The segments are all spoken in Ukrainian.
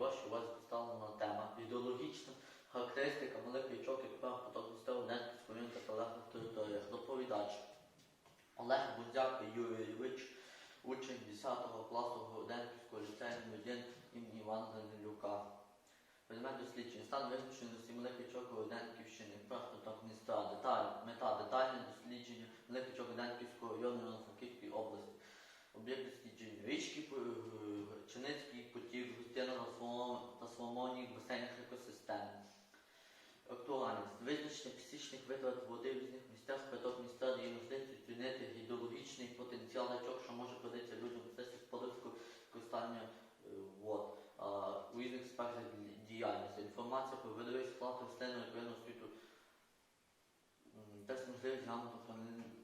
вашій увазі поставлена тема ідеологічна характеристика малих річок і тепер поток місцевого Денківського району та прилеглих територіях. Доповідач Олег Будзяк Юрійович, учень 10 класу Денківського ліцею 1 імені Івана Данилюка. Предмет дослідження. Стан визначений до малих річок Денківщини. Просто так міста. Деталь. Мета. Детальне дослідження малих річок Денківського району Івано-Франківської області. Об'єкт дослідження. Річки, е, Чиницький потік, густина та Соломоній, басейних екосистем. Актуальність. Визначення фізичних витрат води в різних місцях, приток міста дає можливість оцінити гідрологічний потенціал річок, що може придатися людям в процесі господарського використання е, вод у різних ді- діяльності. Інформація про видовий склад рослинного тваринного світу дасть можливість грамотно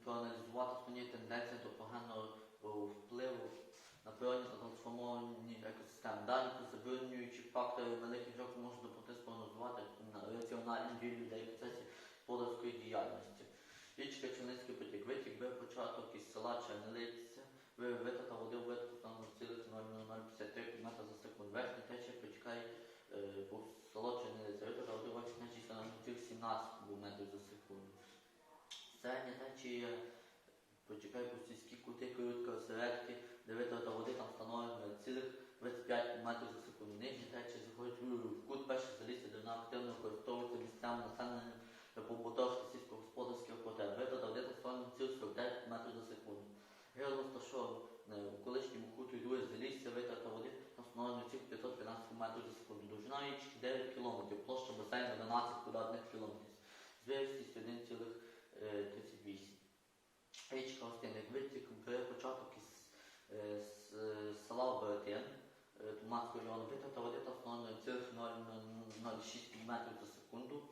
проаналізувати основні тенденції до поганого впливу на природні та трансформовані екосистеми. Далі про забруднюючі фактори великих річок можуть допомогти спрогнозувати на раціональні людей діяльності. Річка Черницький потік. Витік би початок із села Чернилиця, ви- витрата води витоку там 0,0053 км за секунду. Верхня течія протікає е, по село Чернилиця. Витрата води верхній течії становить 17 метрів за секунду. Середня течія протікає по сільські кути, коротко осередки, де витрата води там становить цілих 25 метрів за секунду. Нижня течія заходить в в кут перше залізтя, де вона активно використовується місцевим населенням для побутових та сільськогосподарських потреб. Витрата води там становить цілих 49 метрів за секунду. Геолог розташований у колишньому хуторі друге залізця, витрата води там становить цілих 515 метрів за секунду. Довжина річки 9 км, площа басейну 12 квадратних кілометрів. Зв'язкість 1,38. Річка Остинник витік початок із е, з, е, села Беретин е, Туманського району. Витрата води там становить цілих 0,06 метрів за секунду.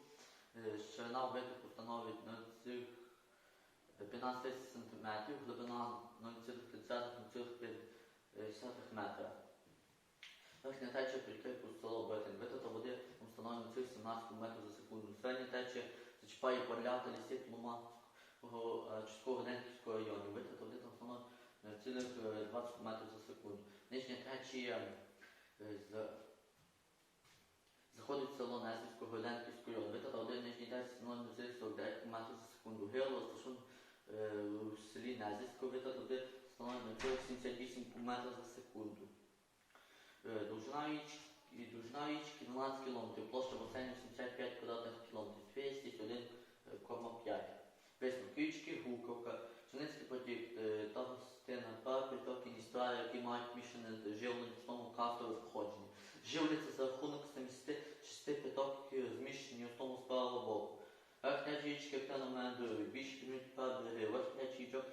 Е, Ширина витоку становить 0,15 см, глибина 0,30-0,50 12 метрів за секунду. Середня течія зачіпає поля та ліси Тлумацького е, часткового Гненківського району. Витрат води там становить цілих е, 20 метрів за секунду. Нижня течія е, з... заходить в село Несівського Ленківського району. Витрата води нижній течії становить цілих 49 метрів за секунду. Гило розташовано в селі Незівського витрата води становить 78 метрів за секунду. Довжина річки довжина річки 12 км, площа басейну 75 квадратних кілометрів, зв'язкість 1,5. Висновки річки Гуковка, Чиницький потік е, та гостина, парк, притоки Дністра, які мають мішане живлення в основному кастове походження. Живляться за рахунок 76 шести притоків, розміщені в основному з правого боку. Верхня річки активно мандрують, більше та береги, верхня річок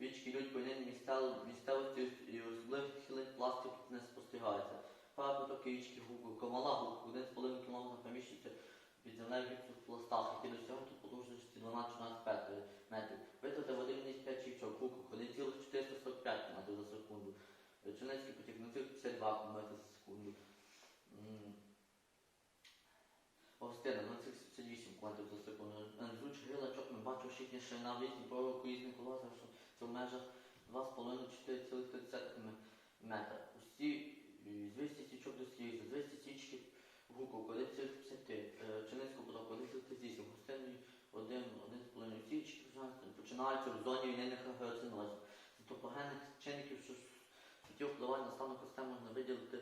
Річки йдуть по лінії місцев- місцевості і особливих хилин пластик не спостерігається. Пара потоки річки Комала Гуку, 1,5 км поміщується під землею пластах, які досягнуть потужності 12-16 метрів. Витрата води в низьких річок Гуку, 1,445 метрів за секунду. Чернецький потік 0,52 метри за секунду. М, Гостина 0,78 км за секунду. Звуч грилачок ми бачимо шикні ширина в різні пророку різних колосах, що це в межах 2,5-4,30 метра. Усі починаються в зоні війнних агроцинозів. Тобто погенних чинників, що суттєво впливають на стану екосистеми, можна виділити